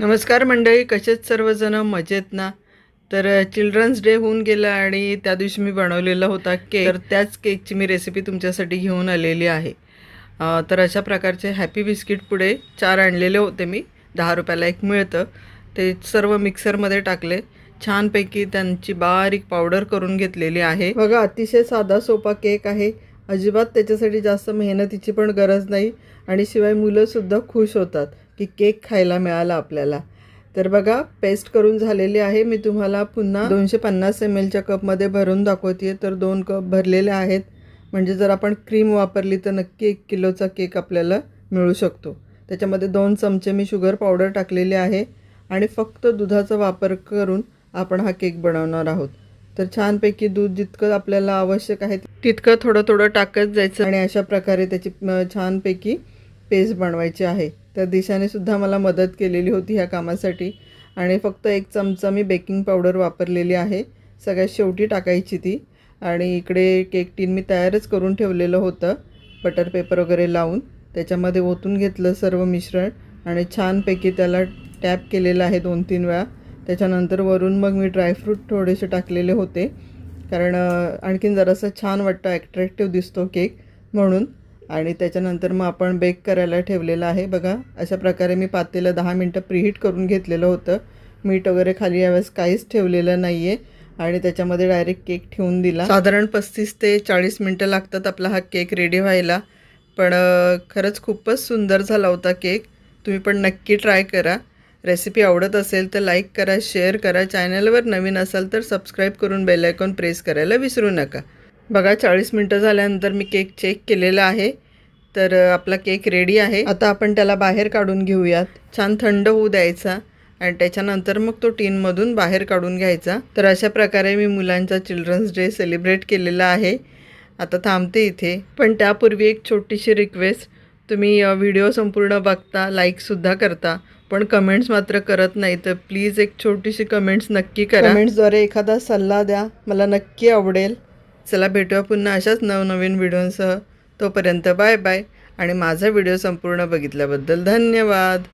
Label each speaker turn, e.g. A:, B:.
A: नमस्कार मंडळी कसेच सर्वजण? मजेत ना? तर चिल्ड्रन्स डे होऊन गेला आणि त्या दिवशी मी बनवलेला होता केक. तर त्याच केकची मी रेसिपी तुमच्यासाठी घेऊन आलेली आहे. तर अशा प्रकारचे हॅपी बिस्किट पुढे चार आणलेले होते मी. दहा रुपयाला एक मिळतं. ते सर्व मिक्सरमध्ये टाकले. छानपैकी त्यांची बारीक पावडर करून घेतलेली आहे. बघा अतिशय साधा सोपा केक आहे. अजिबात त्याच्यासाठी जास्त मेहनतीची पण गरज नाही. आणि शिवाय मुलंसुद्धा खुश होतात. की केक खायला मिळाला आपल्याला. तर बघा पेस्ट करून झालेली आहे. मी तुम्हाला पुन्हा दोनशे पन्नास एम एलच्या कपमध्ये भरून दाखवते तर दोन कप भरलेले आहेत. म्हणजे जर आपण क्रीम वापरली तर नक्की एक किलोचा केक आपल्याला मिळू शकतो. त्याच्यामध्ये दोन चमचे मी शुगर पावडर टाकलेली आहे. आणि फक्त दुधाचा वापर करून आपण हा केक बनवणार आहोत. तर छानपैकी दूध जितकं आपल्याला आवश्यक आहे तितकं थोडं थोडं टाकत जायचं. आणि अशा प्रकारे त्याची छानपैकी पेस्ट बनवायची आहे. त्या दिशाने सुद्धा मला मदत केलेली होती ह्या कामासाठी. आणि फक्त एक चमचा मी बेकिंग पावडर वापरलेली आहे. सगळ्यात शेवटी टाकायची ती. आणि इकडे केक टीन मी तयारच करून ठेवलेलं होतं. बटर पेपर वगैरे लावून. त्याच्यामध्ये ओतून घेतलं सर्व मिश्रण. आणि छानपैकी त्याला टॅप केलेलं आहे दोन तीन वेळा. त्याच्यानंतर वरून मग मी ड्रायफ्रूट थोडेसे टाकलेले होते. कारण आणखीन जरासं छान वाटतं ॲट्रॅक्टिव्ह दिसतो केक म्हणून. आणि त्याच्यानंतर मग आपण बेक करायला ठेवलेलं आहे. बघा अशा प्रकारे मी पातेलं दहा मिनटं प्रीहीट करून घेतलेलं होतं. मीठ वगैरे खाली यावेळेस काहीच ठेवलेलं नाही आहे आणि त्याच्यामध्ये डायरेक्ट केक ठेवून दिला. साधारण पस्तीस ते चाळीस मिनटं लागतात आपला हा केक रेडी व्हायला. पण खरंच खूपच सुंदर झाला होता केक तुम्ही पण नक्की ट्राय करा. रेसिपी आवडत असेल तर लाईक करा शेअर करा. चॅनलवर नवीन असाल तर सबस्क्राईब करून बेलायकॉन प्रेस करायला विसरू नका. बघा चाळीस मिनटं झाल्यानंतर मी केक चेक केलेला आहे. तर आपला केक रेडी आहे. आता आपण त्याला बाहेर काढून घेऊयात. छान थंड होऊ द्यायचा. आणि त्याच्यानंतर मग तो टीनमधून बाहेर काढून घ्यायचा. तर अशा प्रकारे मी मुलांचा चिल्ड्रन्स डे सेलिब्रेट केलेला आहे. आता थांबते इथे. पण त्यापूर्वी एक छोटीशी रिक्वेस्ट. तुम्ही व्हिडिओ संपूर्ण बघता लाईकसुद्धा करता. पण कमेंट्स मात्र करत नाही. तर प्लीज एक छोटीशी कमेंट्स नक्की करा. कमेंट्सद्वारे एखादा सल्ला द्या. मला नक्की आवडेल. चला भेटूया पुन्हा अशाच नवनवीन व्हिडिओंसह. तोपर्यंत बाय बाय आणि माझा व्हिडिओ संपूर्ण बघितल्याबद्दल धन्यवाद.